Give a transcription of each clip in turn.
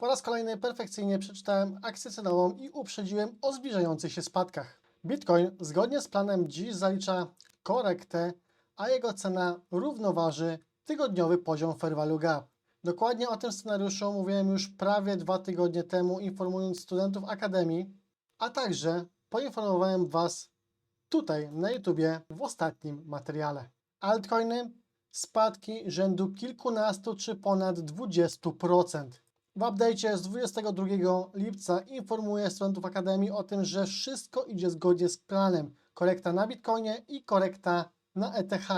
Po raz kolejny perfekcyjnie przeczytałem akcję cenową i uprzedziłem o zbliżających się spadkach. Bitcoin zgodnie z planem dziś zalicza korektę, a jego cena równoważy tygodniowy poziom Fair Value Gap. Dokładnie o tym scenariuszu mówiłem już prawie dwa tygodnie temu, informując studentów Akademii, a także poinformowałem Was tutaj na YouTubie w ostatnim materiale. Altcoiny spadki rzędu kilkunastu czy ponad 20%. W update'cie z 22 lipca informuję studentów Akademii o tym, że wszystko idzie zgodnie z planem. Korekta na Bitcoinie i korekta na ETH.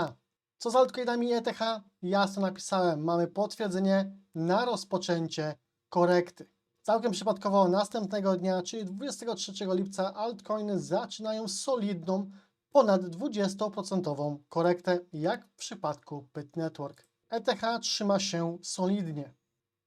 Co z altcoinami ETH? Jasno napisałem, mamy potwierdzenie na rozpoczęcie korekty. Całkiem przypadkowo następnego dnia, czyli 23 lipca, altcoiny zaczynają solidną, ponad 20% korektę, jak w przypadku Pit Network. ETH trzyma się solidnie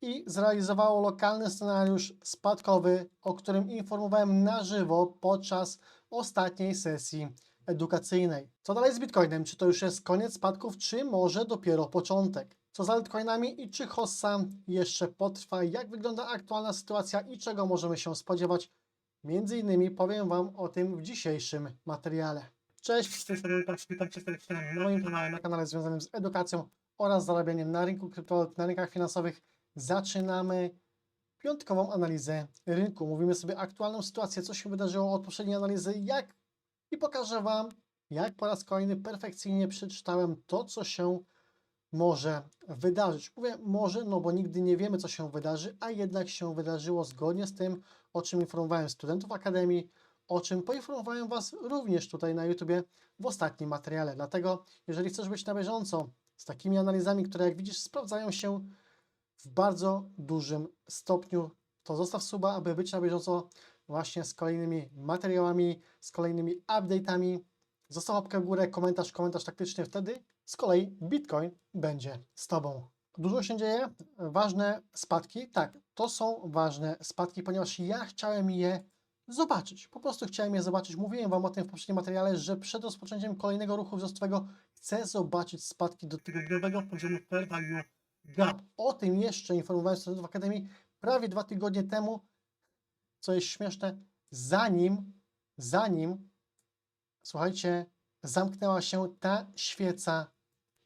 i zrealizowało lokalny scenariusz spadkowy, o którym informowałem na żywo podczas ostatniej sesji edukacyjnej. Co dalej z Bitcoinem? Czy to już jest koniec spadków, czy może dopiero początek? Co z altcoinami i czy hossa jeszcze potrwa? Jak wygląda aktualna sytuacja i czego możemy się spodziewać? Między innymi powiem Wam o tym w dzisiejszym materiale. Cześć, z tej witam Cię na moim kanale, na kanale związanym z edukacją oraz zarabianiem na rynku kryptowalut, na rynkach finansowych. Zaczynamy piątkową analizę rynku. Mówimy sobie aktualną sytuację, co się wydarzyło od poprzedniej analizy, jak i pokażę Wam, jak po raz kolejny perfekcyjnie przeczytałem to, co się może wydarzyć. Mówię może, no bo nigdy nie wiemy, co się wydarzy, a jednak się wydarzyło zgodnie z tym, o czym informowałem studentów Akademii, o czym poinformowałem Was również tutaj na YouTubie w ostatnim materiale. Dlatego, jeżeli chcesz być na bieżąco z takimi analizami, które jak widzisz sprawdzają się w bardzo dużym stopniu, to zostaw suba, aby być na bieżąco właśnie z kolejnymi materiałami, z kolejnymi update'ami. Zostaw łapkę w górę, komentarz, komentarz taktyczny, wtedy z kolei Bitcoin będzie z Tobą. Dużo się dzieje, ważne spadki, tak, to są ważne spadki, ponieważ ja chciałem je zobaczyć, po prostu chciałem je zobaczyć. Mówiłem Wam o tym w poprzednim materiale, że przed rozpoczęciem kolejnego ruchu wzrostowego chcę zobaczyć spadki do tygodniowego poziomu Fair Value Gap. O tym jeszcze informowałem studentów Akademii prawie dwa tygodnie temu, co jest śmieszne, zanim, zanim, słuchajcie, zamknęła się ta świeca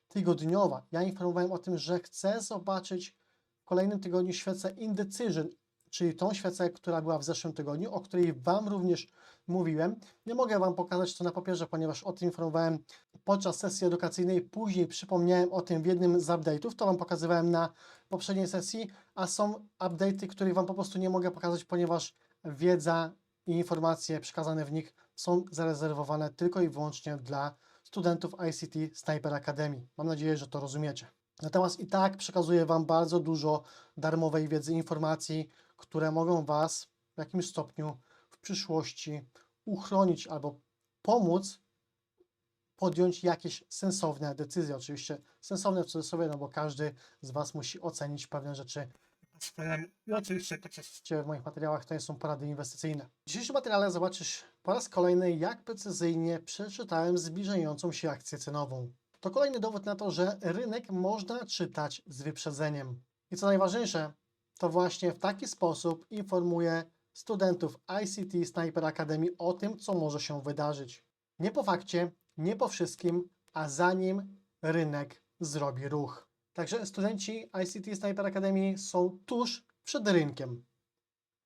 tygodniowa. Ja informowałem o tym, że chcę zobaczyć w kolejnym tygodniu świecę Indecision, czyli tą świecę, która była w zeszłym tygodniu, o której Wam również mówiłem. Nie mogę Wam pokazać to na papierze, ponieważ o tym informowałem podczas sesji edukacyjnej. Później przypomniałem o tym w jednym z update'ów. To Wam pokazywałem na poprzedniej sesji, a są update'y, których Wam po prostu nie mogę pokazać, ponieważ wiedza i informacje przekazane w nich są zarezerwowane tylko i wyłącznie dla studentów ICT Sniper Academy. Mam nadzieję, że to rozumiecie. Natomiast i tak przekazuję Wam bardzo dużo darmowej wiedzy, informacji, które mogą Was w jakimś stopniu w przyszłości uchronić albo pomóc podjąć jakieś sensowne decyzje. Oczywiście sensowne w cudzysłowie, no bo każdy z Was musi ocenić pewne rzeczy. I oczywiście to, co widzicie w moich materiałach, to są porady inwestycyjne. W dzisiejszym materiale zobaczysz po raz kolejny, jak precyzyjnie przeczytałem zbliżającą się akcję cenową. To kolejny dowód na to, że rynek można czytać z wyprzedzeniem. I co najważniejsze, to właśnie w taki sposób informuję studentów ICT Sniper Academy o tym, co może się wydarzyć. Nie po fakcie, nie po wszystkim, a zanim rynek zrobi ruch. Także studenci ICT Sniper Academy są tuż przed rynkiem.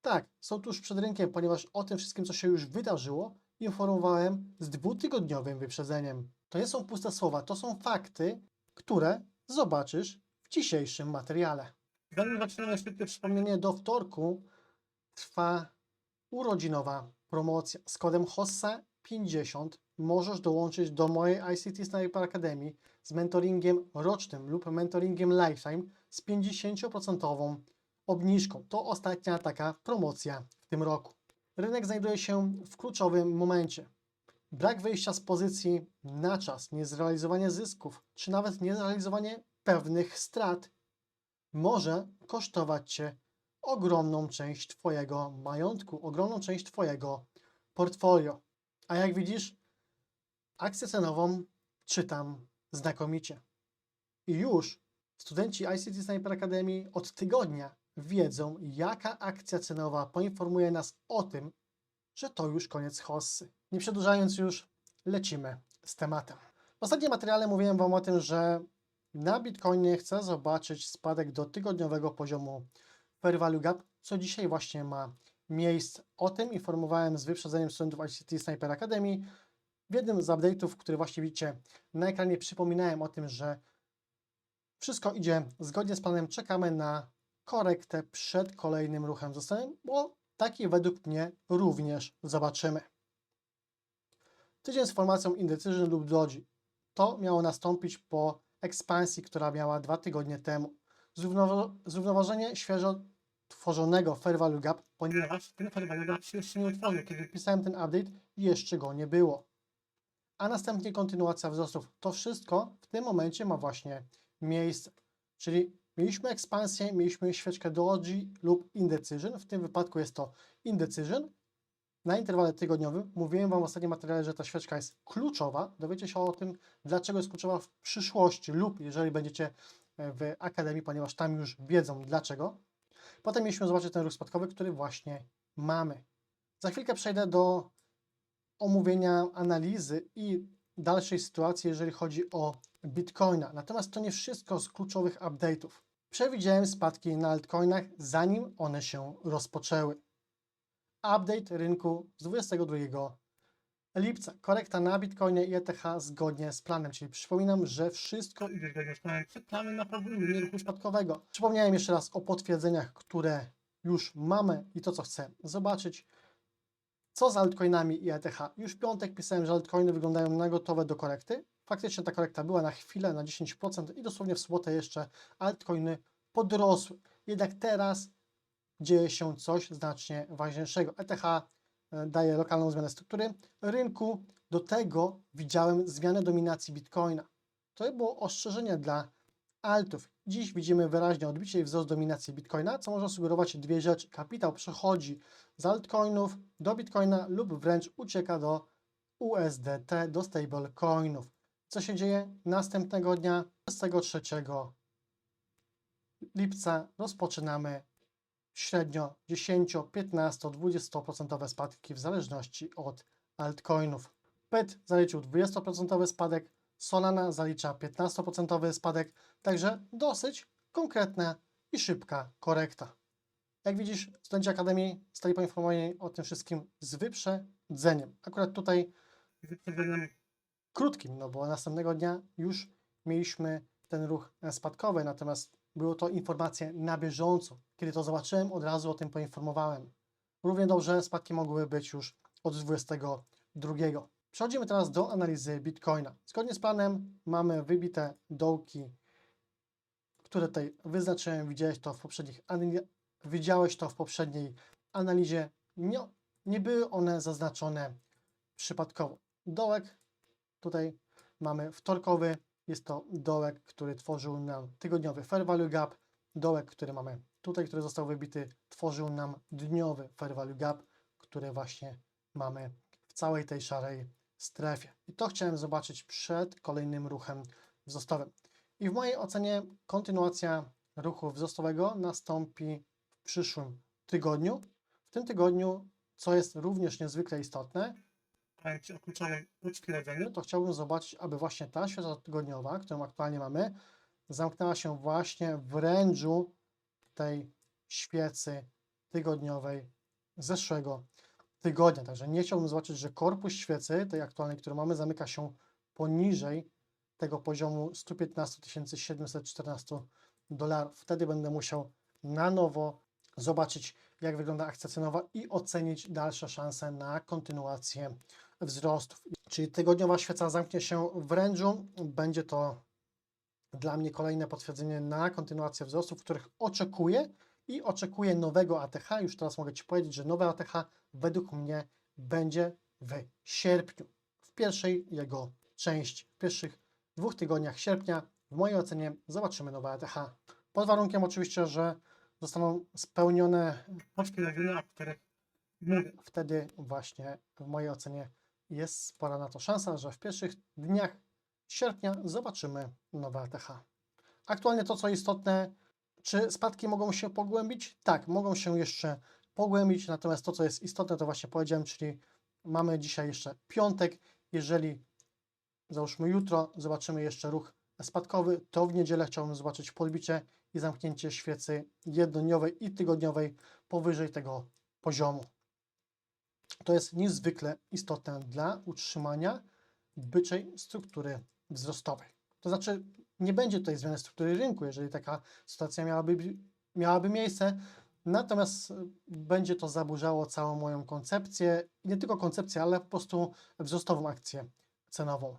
Tak, są tuż przed rynkiem, ponieważ o tym wszystkim, co się już wydarzyło, informowałem z dwutygodniowym wyprzedzeniem. To nie są puste słowa, to są fakty, które zobaczysz w dzisiejszym materiale. Zanim zaczniemy szybkie wspomnienie, do wtorku trwa urodzinowa promocja. Z kodem HOSSA50 możesz dołączyć do mojej ICT Sniper Academy z mentoringiem rocznym lub mentoringiem lifetime z 50% obniżką. To ostatnia taka promocja w tym roku. Rynek znajduje się w kluczowym momencie. Brak wyjścia z pozycji na czas, niezrealizowanie zysków, czy nawet niezrealizowanie pewnych strat może kosztować Cię ogromną część Twojego majątku, ogromną część Twojego portfolio. A jak widzisz, akcję cenową czytam znakomicie. I już studenci ICT Sniper Academy od tygodnia wiedzą, jaka akcja cenowa poinformuje nas o tym, że to już koniec hossy. Nie przedłużając już, lecimy z tematem. W ostatnim materiale mówiłem Wam o tym, że na Bitcoinie chcę zobaczyć spadek do tygodniowego poziomu Fair Value Gap, co dzisiaj właśnie ma miejsce. O tym informowałem z wyprzedzeniem studentów ICT Sniper Academy. W jednym z update'ów, który właśnie widzicie na ekranie, przypominałem o tym, że wszystko idzie zgodnie z planem. Czekamy na korektę przed kolejnym ruchem wzrostowym, bo taki według mnie również zobaczymy. Tydzień z formacją Indecision lub Doji. To miało nastąpić po ekspansji, która miała dwa tygodnie temu. Zrównowa- zrównoważenie świeżo tworzonego Fair Value Gap, ponieważ ten Fair Value Gap się jeszcze nie utworzył. Kiedy pisałem ten update, jeszcze go nie było. A następnie kontynuacja wzrostów. To wszystko w tym momencie ma właśnie miejsce. Czyli mieliśmy ekspansję, mieliśmy świeczkę Doji lub Indecision. W tym wypadku jest to Indecision. Na interwale tygodniowym mówiłem Wam w ostatnim materiale, że ta świeczka jest kluczowa. Dowiecie się o tym, dlaczego jest kluczowa w przyszłości lub jeżeli będziecie e, w Akademii, ponieważ tam już wiedzą dlaczego. Potem mieliśmy zobaczyć ten ruch spadkowy, który właśnie mamy. Za chwilkę przejdę do omówienia analizy i dalszej sytuacji, jeżeli chodzi o Bitcoina. Natomiast to nie wszystko z kluczowych update'ów. Przewidziałem spadki na altcoinach, zanim one się rozpoczęły. Update rynku z 22 lipca. Korekta na Bitcoinie i ETH zgodnie z planem, czyli przypominam, że wszystko idzie zgodnie z planem. Czekamy na powrót ruchu spadkowego. Przypomniałem jeszcze raz o potwierdzeniach, które już mamy i to, co chcę zobaczyć. Co z altcoinami i ETH? Już w piątek pisałem, że altcoiny wyglądają na gotowe do korekty. Faktycznie ta korekta była na chwilę, na 10% i dosłownie w sobotę jeszcze altcoiny podrosły. Jednak teraz dzieje się coś znacznie ważniejszego. ETH e, daje lokalną zmianę struktury rynku. Do tego widziałem zmianę dominacji Bitcoina. To było ostrzeżenie dla altów. Dziś widzimy wyraźnie odbicie i wzrost dominacji Bitcoina, co może sugerować dwie rzeczy. Kapitał przechodzi z altcoinów do Bitcoina lub wręcz ucieka do USDT, do stablecoinów. Co się dzieje następnego dnia, 23 lipca rozpoczynamy średnio 10, 15, 20% spadki w zależności od altcoinów. PET zaliczył 20% spadek, Solana zalicza 15% spadek, także dosyć konkretna i szybka korekta. Jak widzisz, studenci Akademii zostali poinformowani o tym wszystkim z wyprzedzeniem. Akurat tutaj z wyprzedzeniem krótkim, no bo następnego dnia już mieliśmy ten ruch spadkowy, natomiast były to informacje na bieżąco. Kiedy to zobaczyłem, od razu o tym poinformowałem. Równie dobrze spadki mogły być już od 22. Przechodzimy teraz do analizy Bitcoina. Zgodnie z planem mamy wybite dołki, które tutaj wyznaczyłem. Widziałeś to w poprzednich widziałeś to w poprzedniej analizie. Nie, nie były one zaznaczone przypadkowo. Dołek tutaj mamy wtorkowy, jest to dołek, który tworzył nam tygodniowy Fair Value Gap. Dołek, który mamy tutaj, który został wybity, tworzył nam dniowy Fair Value Gap, który właśnie mamy w całej tej szarej strefie. I to chciałem zobaczyć przed kolejnym ruchem wzrostowym. I w mojej ocenie kontynuacja ruchu wzrostowego nastąpi w przyszłym tygodniu. W tym tygodniu, co jest również niezwykle istotne, uśledzeniu, to chciałbym zobaczyć, aby właśnie ta świeża tygodniowa, którą aktualnie mamy, zamknęła się właśnie w rężu tej świecy tygodniowej zeszłego tygodnia. Także nie chciałbym zobaczyć, że korpus świecy, tej aktualnej, którą mamy, zamyka się poniżej tego poziomu 115 714 dolarów. Wtedy będę musiał na nowo zobaczyć, jak wygląda akcja cenowa i ocenić dalsze szanse na kontynuację wzrostów. Czyli tygodniowa świeca zamknie się w rężu. Będzie to dla mnie kolejne potwierdzenie na kontynuację wzrostów, których oczekuję i oczekuję nowego ATH. Już teraz mogę Ci powiedzieć, że nowe ATH według mnie będzie w sierpniu, w pierwszej jego części, w pierwszych dwóch tygodniach sierpnia. W mojej ocenie zobaczymy nowe ATH. Pod warunkiem oczywiście, że zostaną spełnione o których. Wtedy właśnie w mojej ocenie jest spora na to szansa, że w pierwszych dniach sierpnia zobaczymy nowe ATH. Aktualnie to, co istotne, Czy spadki mogą się pogłębić? Tak, mogą się jeszcze pogłębić, natomiast to, co jest istotne, to właśnie powiedziałem, czyli mamy dzisiaj jeszcze piątek. Jeżeli załóżmy jutro zobaczymy jeszcze ruch spadkowy, to w niedzielę chciałbym zobaczyć podbicie i zamknięcie świecy jednodniowej i tygodniowej powyżej tego poziomu. To jest niezwykle istotne dla utrzymania byczej struktury wzrostowej. To znaczy, nie będzie tutaj zmiany struktury rynku, jeżeli taka sytuacja miałaby, miałaby miejsce, natomiast y, będzie to zaburzało całą moją koncepcję, nie tylko koncepcję, ale po prostu wzrostową akcję cenową.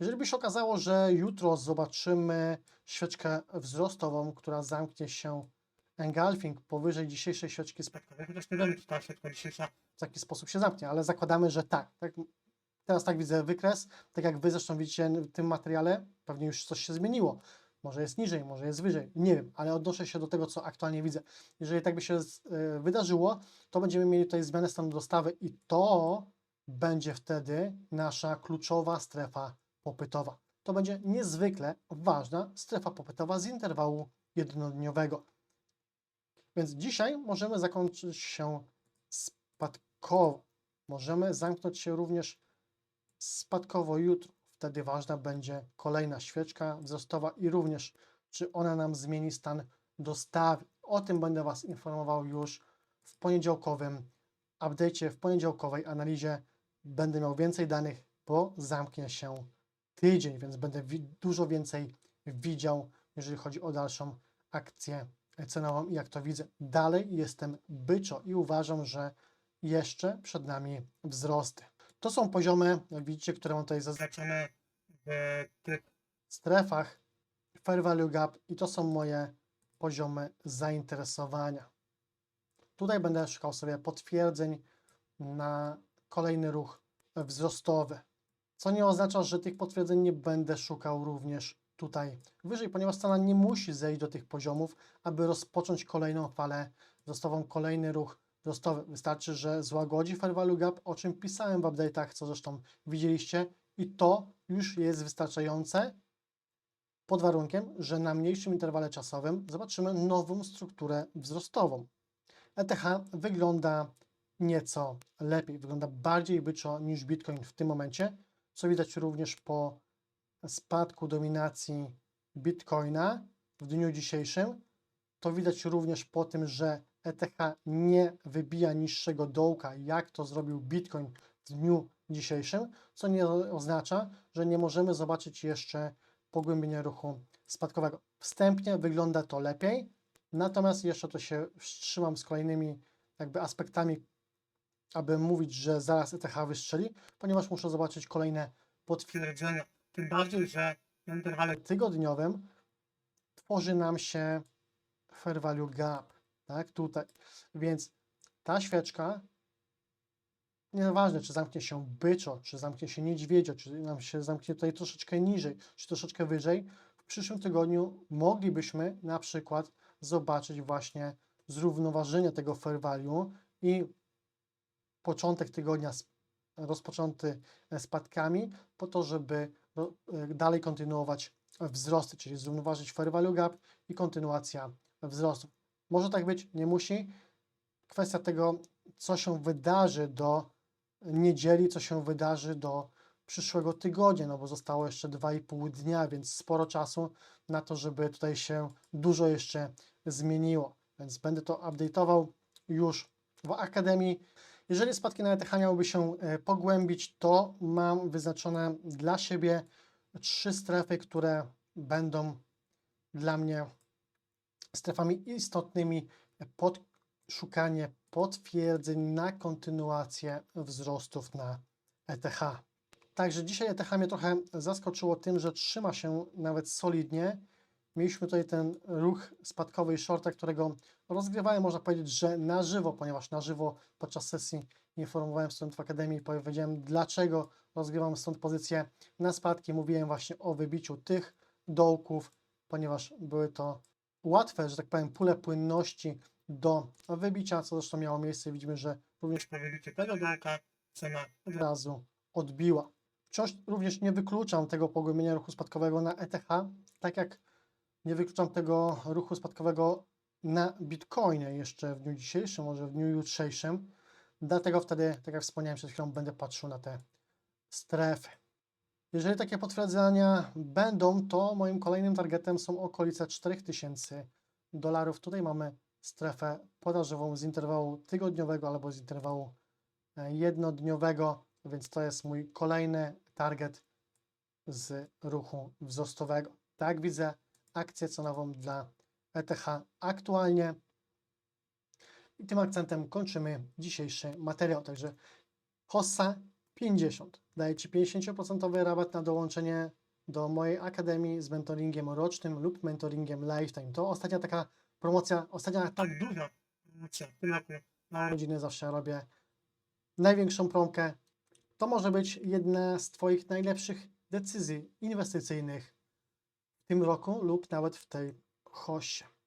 Jeżeli by się okazało, że jutro zobaczymy świeczkę wzrostową, która zamknie się engulfing powyżej dzisiejszej świeczki spadkowej, chociaż nie wiemy, czy ta świeczka dzisiejsza w taki sposób się zamknie, ale zakładamy, że tak. tak. Teraz tak widzę wykres, tak jak Wy zresztą widzicie w tym materiale, pewnie już coś się zmieniło. Może jest niżej, może jest wyżej, nie wiem, ale odnoszę się do tego, co aktualnie widzę. Jeżeli tak by się y, wydarzyło, to będziemy mieli tutaj zmianę stanu dostawy i to będzie wtedy nasza kluczowa strefa popytowa. To będzie niezwykle ważna strefa popytowa z interwału jednodniowego. Więc dzisiaj możemy zakończyć się spadkowo. Możemy zamknąć się również spadkowo jutro. Wtedy ważna będzie kolejna świeczka wzrostowa i również, czy ona nam zmieni stan dostawy. O tym będę Was informował już w poniedziałkowym update'cie, w poniedziałkowej analizie. Będę miał więcej danych, bo zamknie się tydzień, więc będę dużo więcej widział, jeżeli chodzi o dalszą akcję cenową i jak to widzę. Dalej jestem byczo i uważam, że jeszcze przed nami wzrosty. To są poziomy, jak widzicie, które mam tutaj zaznaczone w tych strefach Fair Value Gap i to są moje poziomy zainteresowania. Tutaj będę szukał sobie potwierdzeń na kolejny ruch wzrostowy. Co nie oznacza, że tych potwierdzeń nie będę szukał również tutaj wyżej, ponieważ cena nie musi zejść do tych poziomów, aby rozpocząć kolejną falę wzrostową, kolejny ruch wzrostowy. Wystarczy, że złagodzi Fair Value Gap, o czym pisałem w update'ach, co zresztą widzieliście i to już jest wystarczające pod warunkiem, że na mniejszym interwale czasowym zobaczymy nową strukturę wzrostową. ETH wygląda nieco lepiej, wygląda bardziej byczo niż Bitcoin w tym momencie, co widać również po spadku dominacji Bitcoina w dniu dzisiejszym. To widać również po tym, że ETH nie wybija niższego dołka, jak to zrobił Bitcoin w dniu dzisiejszym, co nie oznacza, że nie możemy zobaczyć jeszcze pogłębienia ruchu spadkowego. Wstępnie wygląda to lepiej, natomiast jeszcze to się wstrzymam z kolejnymi jakby aspektami, aby mówić, że zaraz ETH wystrzeli, ponieważ muszę zobaczyć kolejne potwierdzenia. Tym bardziej, że w interwale tygodniowym tworzy nam się fair value gap, tak, tutaj. Więc ta świeczka, nieważne czy zamknie się byczo, czy zamknie się niedźwiedzio, czy nam się zamknie tutaj troszeczkę niżej, czy troszeczkę wyżej, w przyszłym tygodniu moglibyśmy na przykład zobaczyć właśnie zrównoważenie tego fair value i początek tygodnia rozpoczęty e, spadkami, po to, żeby dalej kontynuować wzrosty, czyli zrównoważyć fair value gap i kontynuacja wzrostów. Może tak być, nie musi. Kwestia tego, co się wydarzy do niedzieli, co się wydarzy do przyszłego tygodnia, no bo zostało jeszcze 2,5 dnia, więc sporo czasu na to, żeby tutaj się dużo jeszcze zmieniło. Więc będę to update'ował już w Akademii. Jeżeli spadki na ETH miałyby się e, pogłębić, to mam wyznaczone dla siebie trzy strefy, które będą dla mnie strefami istotnymi pod szukanie potwierdzeń na kontynuację wzrostów na ETH. Także dzisiaj ETH mnie trochę zaskoczyło tym, że trzyma się nawet solidnie. Mieliśmy tutaj ten ruch spadkowy i shorta, którego rozgrywałem, można powiedzieć, że na żywo, ponieważ na żywo podczas sesji informowałem studentów Akademii powiedziałem, dlaczego rozgrywam stąd pozycję na spadki. Mówiłem właśnie o wybiciu tych dołków, ponieważ były to łatwe, że tak powiem, pule płynności do wybicia, co zresztą miało miejsce. Widzimy, że również po wybiciu tego dołka cena od razu odbiła. Wciąż również nie wykluczam tego pogłębienia ruchu spadkowego na ETH, tak jak Nie wykluczam tego ruchu spadkowego na Bitcoinie jeszcze w dniu dzisiejszym, może w dniu jutrzejszym. Dlatego wtedy, tak jak wspomniałem przed chwilą, będę patrzył na te strefy. Jeżeli takie potwierdzenia będą, to moim kolejnym targetem są okolice 4000 dolarów. Tutaj mamy strefę podażową z interwału tygodniowego albo z interwału e, jednodniowego, więc to jest mój kolejny target z ruchu wzrostowego. Tak widzę akcję cenową dla ETH aktualnie. I tym akcentem kończymy dzisiejszy materiał. Także Hossa 50. Daję Ci 50% rabat na dołączenie do mojej akademii z mentoringiem rocznym lub mentoringiem lifetime. To ostatnia taka promocja, ostatnia tak duża promocja w tym roku. Na urodziny zawsze robię największą promkę. To może być jedna z Twoich najlepszych decyzji inwestycyjnych tym roku lub nawet w tej hosie.